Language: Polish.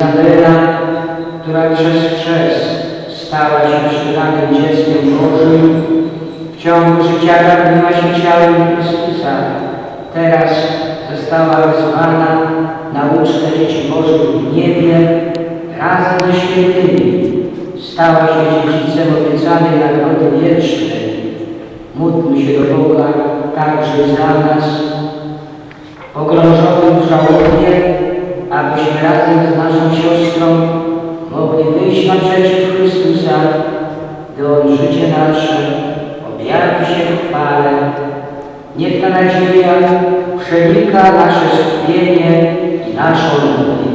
Izabela, która przez chrzest stała się przydanym dzieckiem Bożym, w ciągu życia karmiła się ciałem Chrystusa, teraz została wezwana na ucztę dzieci Bożych w niebie razem ze świętymi. Stała się dziedzicem obiecanej nagrody wiecznej. Módlmy się do Boga także za nas, pogrążonym w żałobie, abyśmy razem z naszą siostrą mogli wyjść naprzeciw Chrystusa, by On życie nasze objawi się w chwale. Niech ta nadzieja przenika nasze skupienie i naszą modlitwę.